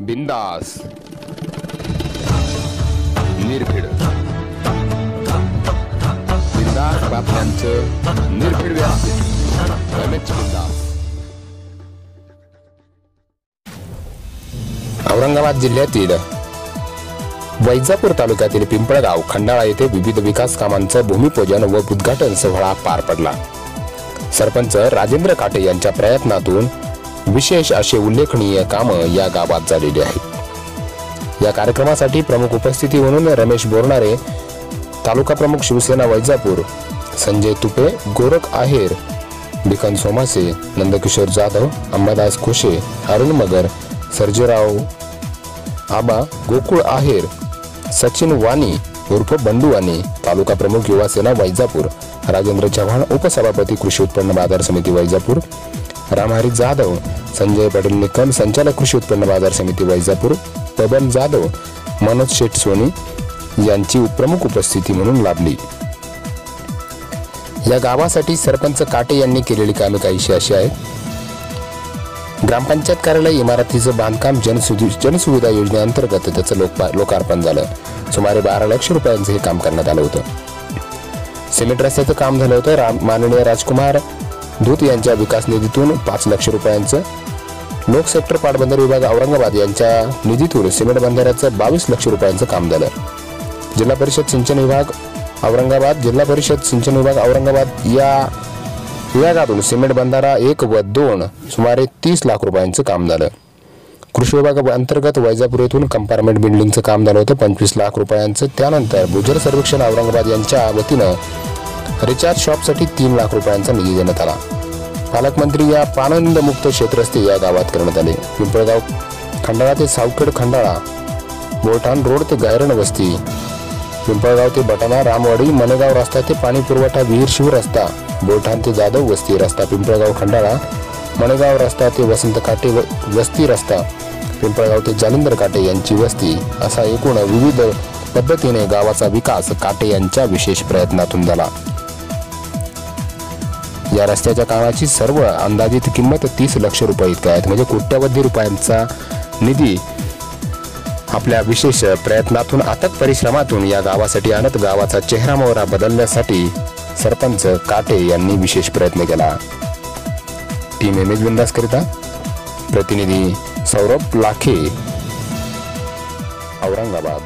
बिंदास. निर्भीड. बिंदास बातम्यांचं निर्भीड व्यासपीठ रमेश बिंदास. औरंगाबाद जिल्ह्यातील वैजापूर तालुक्यातील पिंपळगाव खंडाळा येथे विविध विकास कामांचं भूमिपूजन व उद्घाटन सोहळा पार पडला. सरपंच राजेंद्र काटे यांच्या प्रयत्नातून विशेष असे उल्लेखनीय कामं या गावात झालेली आहेत. या कार्यक्रमासाठी प्रमुख उपस्थिती म्हणून रमेश बोरणारे तालुका प्रमुख शिवसेना वैजापूर संजय तुपे गोरख आहेर बिकन सोमासे नंदकिशोर जाधव अंबादास खोशे अरुण मगर सर्जेराव आबा गोकुळ आहेर सचिन वाणी उर्फ बंडू वाणी तालुका प्रमुख युवा सेना वैजापूर राजेंद्र चव्हाण उपसभापती कृषी उत्पन्न बाजार समिती वैजापूर रामहरी जाधव संजय पाटील निकम संचालक कृषी उत्पन्न बाजार समिती वैजापूर पवन जाधव मनोज शेठ सोनी यांची प्रमुख उपस्थिती म्हणून लाभली. या गावासाठी सरपंच काटे यांनी केलेली कामे काहीशी अशी आहेत. ग्रामपंचायत कार्यालय इमारतीचं बांधकाम जनसुधि जनसुविधा योजनेअंतर्गत त्याचं लोकपा लोकार्पण झालं. सुमारे बारा लक्ष रुपयांचं हे काम करण्यात आलं होतं. सिमेंट रस्त्याचं काम झालं होतं. राम माननीय राजकुमार धूत यांच्या विकास निधीतून पाच लक्ष रुपयांचं. लोक सेक्टर पाटबंधारे विभाग औरंगाबाद यांच्या निधीतून सिमेंट बंधाऱ्याचं बावीस लक्ष रुपयांचं काम झालं. जिल्हा परिषद सिंचन विभाग औरंगाबाद जिल्हा परिषद सिंचन विभाग औरंगाबाद या विभागातून सिमेंट बंधारा एक व दोन सुमारे तीस लाख रुपयांचं काम झालं. कृषी विभाग अंतर्गत वैजापूर येथून कंपार्टमेंट बिल्डिंगचं काम झालं होतं पंचवीस लाख रुपयांचं. त्यानंतर भूजल सर्वेक्षण औरंगाबाद यांच्या वतीनं रिचार्ज शॉपसाठी तीन लाख रुपयांचा निधी देण्यात आला. पालकमंत्री या पानंदमुक्त क्षेत्रस्थे या गावात करण्यात आले. पिंपळगाव खंडाळा ते सावखेड खंडाळा बोलठाण रोड ते गायरण वस्ती पिंपळगाव ते बटाणा रामवाडी मनेगाव रस्ता ते पाणी पुरवठा विहीर शिव रस्ता बोलठाण ते जाधव वस्ती रस्ता पिंपळगाव खंडाळा मणेगाव रस्ता ते वसंत काटे व- वस्ती रस्ता पिंपळगाव ते जालिंदर काटे यांची वस्ती असा एकूण विविध पद्धतीने गावाचा विकास काटे यांच्या विशेष प्रयत्नातून झाला. या रस्त्याच्या कामाची सर्व अंदाजित किंमत तीस लक्ष रुपये इतकी आहेत. म्हणजे कोट्यवधी रुपयांचा निधी आपल्या विशेष प्रयत्नातून अथक परिश्रमातून या गावासाठी आणत गावाचा चेहरा मोहरा बदलण्यासाठी सरपंच काटे यांनी विशेष प्रयत्न केला. टीम एम एच बिंदासकरिता प्रतिनिधी सौरभ लाखे औरंगाबाद.